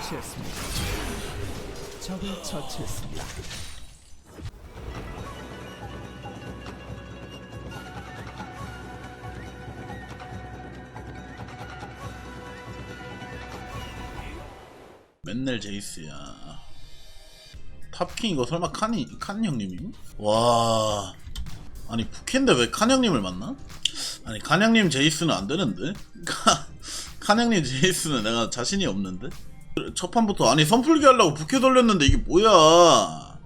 처치했습니다. 적을 처치했습니다. 맨날 제이스야. 탑킹 이거 설마 칸이 칸 형님이? 와. 아니 부캔데 왜 칸 형님을 만나? 아니 칸 형님 제이스는 안 되는데? 카- 칸 형님 제이스는 내가 자신이 없는데? 첫 판부터 아니 선풀기 하려고 부캐 돌렸는데 이게 뭐야?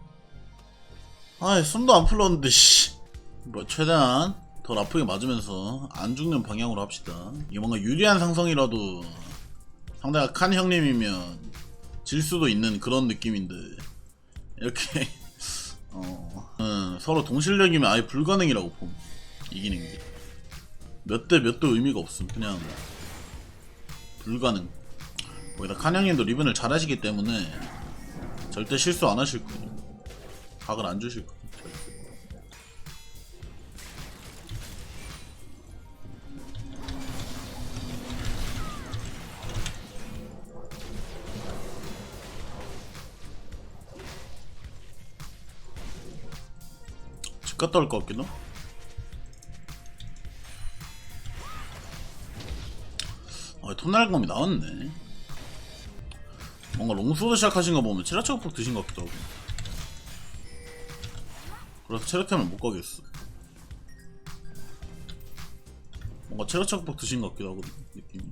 아이 숨도 안 풀렸는데 씨. 뭐 최대한 더 아프게 맞으면서 안 죽는 방향으로 합시다. 이게 뭔가 유리한 상성이라도 상대가 칸 형님이면 질 수도 있는 그런 느낌인데 이렇게 어, 음, 서로 동실력이면 아예 불가능이라고 봄 이기는 게 몇 대 몇도 의미가 없음 그냥 불가능 거기다 칸 형님도 리븐을 잘 하시기 때문에 절대 실수 안 하실 거예요 각을 안 주실 거예요 절대. 집 갔다 올것 같긴 해. 아, 톱날검이 나왔네. 뭔가 롱소드 시작하신 거 보면 체라초국 드신 것 같기도 하고. 그래서 체라템을 못 가겠어. 뭔가 체라초국 드신 것 같기도 하고, 느낌이.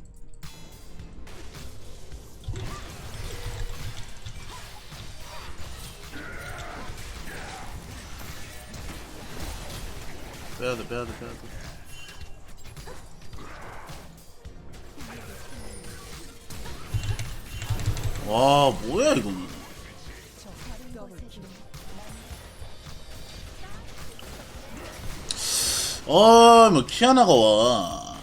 빼야돼, 빼야돼, 빼야돼. 와, 뭐야, 이거는. 아, 뭐, 키아나가 와.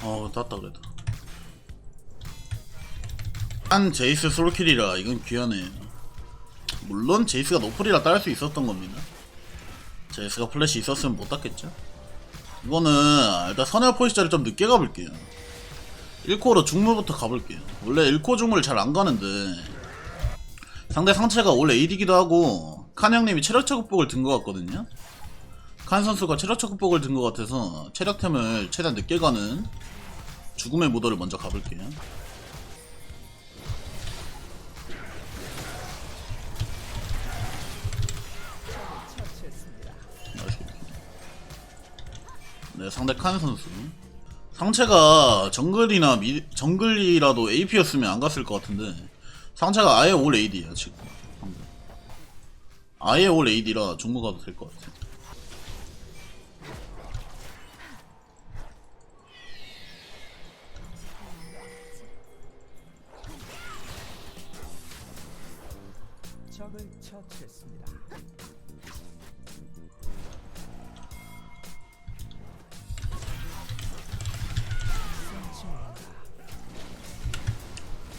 어, 땄다 그래도. 한 제이스 솔킬이라 이건 귀하네. 물론 제이스가 노플이라 딸 수 있었던 겁니다. 제이스가 플래시 있었으면 못 땄겠죠? 이거는 일단 선열 포시자를 좀 늦게 가볼게요. 1코로 중무부터 가볼게요. 원래 1코 중무를 잘안 가는데 상대 상체가 원래 AD기도 하고 칸 형님이 체력차 극복을 든 것 같거든요. 칸 선수가 체력차 극복을 든 것 같아서 체력템을 최대한 늦게 가는 죽음의 무도를 먼저 가볼게요. 네, 상대 칸 선수. 상체가 정글이나 미, 정글이라도 AP였으면 안 갔을 것 같은데 상체가 아예 올 AD야 지금. 방금. 아예 올 AD라 중무 가도 될 것 같아. 적을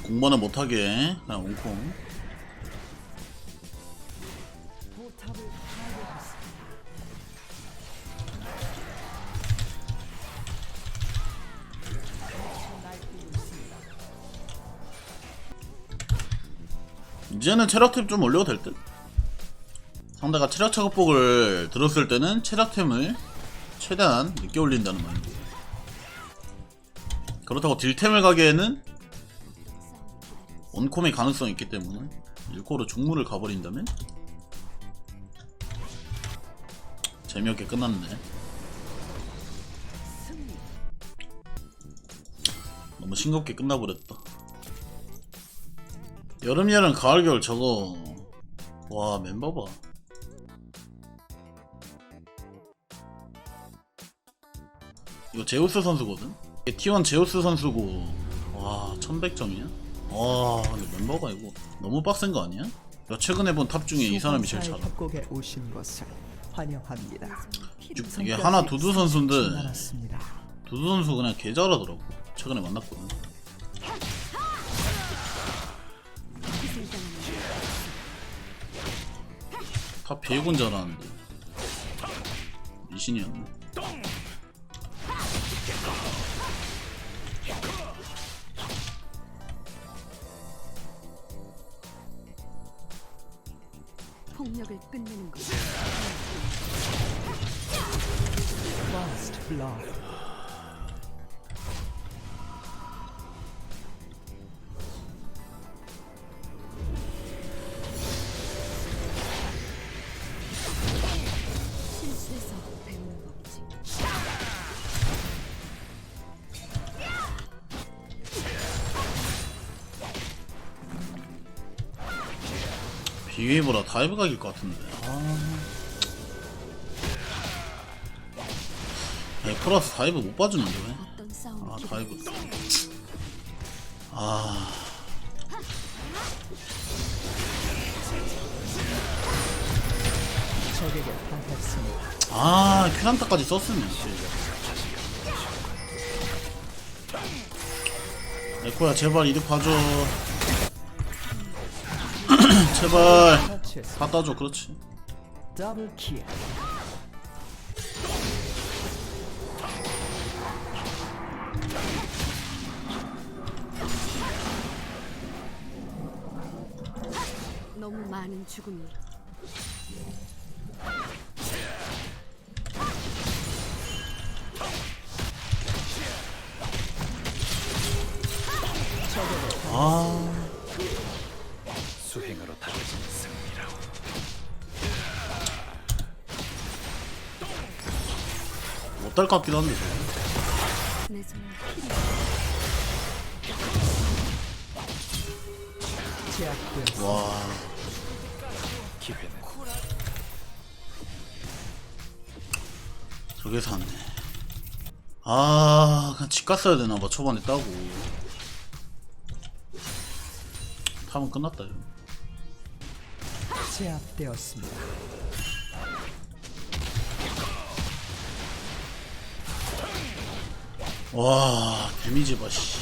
공부는 못하게 그냥 옹콩. 이제는 체력템 좀 올려도 될 듯? 상대가 체력 차급복을 들었을 때는 체력템을 최대한 늦게 올린다는 말이고 그렇다고 딜템을 가기에는 원콤의 가능성이 있기 때문에 1코로 중무를 가버린다면 재미없게 끝났네. 너무 싱겁게 끝나버렸다. 여름 여름 가을 겨울 저거. 와 멤버 봐. 이거 제우스 선수거든? 이게 T1 제우스 선수고. 와 1100점이야 와 근데 멤버가 이거 너무 빡센 거 아니야? 나 최근에 본 탑 중에 이 사람이 제일 잘하 협곡에 오신 것을 환영합니다. 이게 하나 두두 선수인데 두두 선수 그냥 개 잘하더라고. 최근에 만났거든. 탑 비에곤 잘하는데. 이신이었네. 폭력을 끝내는 것. First blood. 비웨이보다 다이브 각일 것 같은데 아 에코라스 다이브 못 봐주는데 왜? 아 다이브. 아. 아, 큐란타까지 썼으면 씨. 에코야 제발 이득 봐줘 제발. 갖다 줘 그렇지. 너무 많은 죽음이. 아 못할 것 같기도 한데. 와. 저게 샀네. 아 그냥 집 갔어야 되나봐. 초반에 따고. 탑은 끝났다 제압되었습니다. 와 데미지 봐씨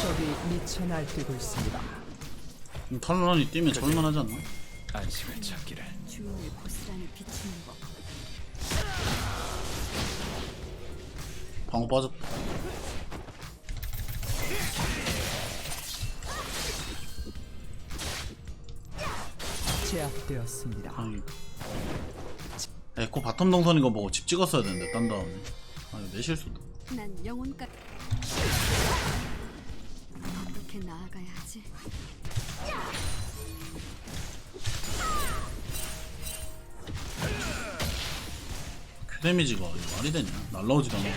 적이 미쳐 날뛰고 있습니다. 탈론이 뛰면 잡을만하지 않나? 안식을 찾기를 주인을 고스란히 비추는 법. 방어 빠졌다 제압되었습니다. 아니 에코 바텀 동선인 거 보고 집 찍었어야 되는데 딴 다음에 아 이거 내 실수다 난 영혼까지. 어떻게 나아가야 하지? 데미지가 말이 되냐 날라오지도 않아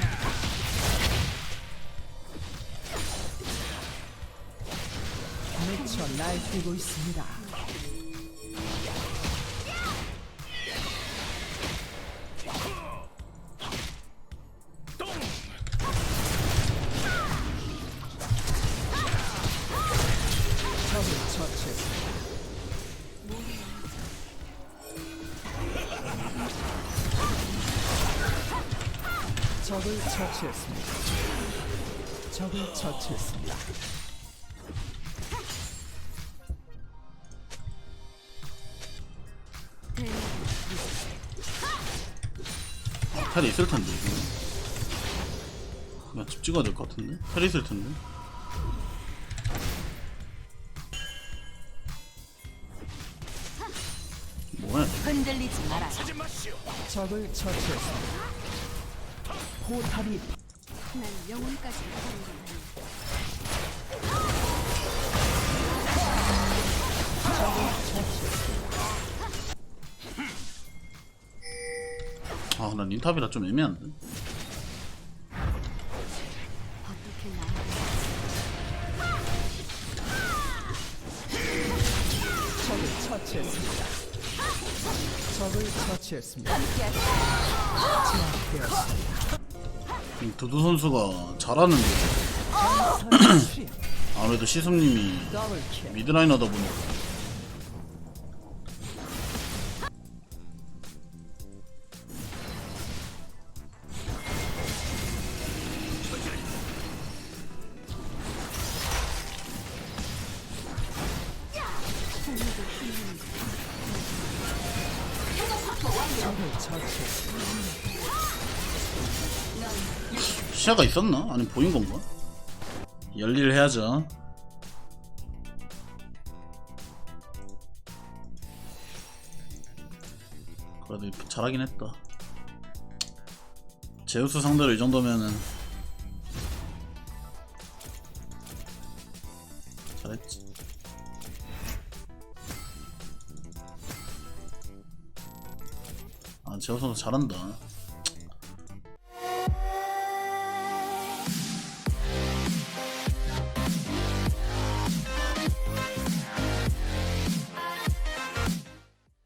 미쳐 날뛰고 있습니다. 적을 처치했습니다. 적을 처치했습니다. 텔이 있을 텐데 이거 그냥 집 찍어야 될 것 같은데 텔이 있을 텐데 뭐야 흔들리지 마라. 적을 처치했습니다. 포탑이 난 영혼까지 가는 건 아니야. 아나 닌탑이라 좀 애매한데 어떻게 적을 처치했습니다. 적을 처치했습니다. 제압되었습니다. 두두 선수가 잘하는데 아무래도 시솜님이 더블킬 미드라이너다 보니까 적을. 시야가 있었나? 아니 보인 건가? 열일 해야죠. 그래도 잘하긴 했다. 제우스 상대로 이 정도면은 잘했지. 아 제우스 선수 잘한다.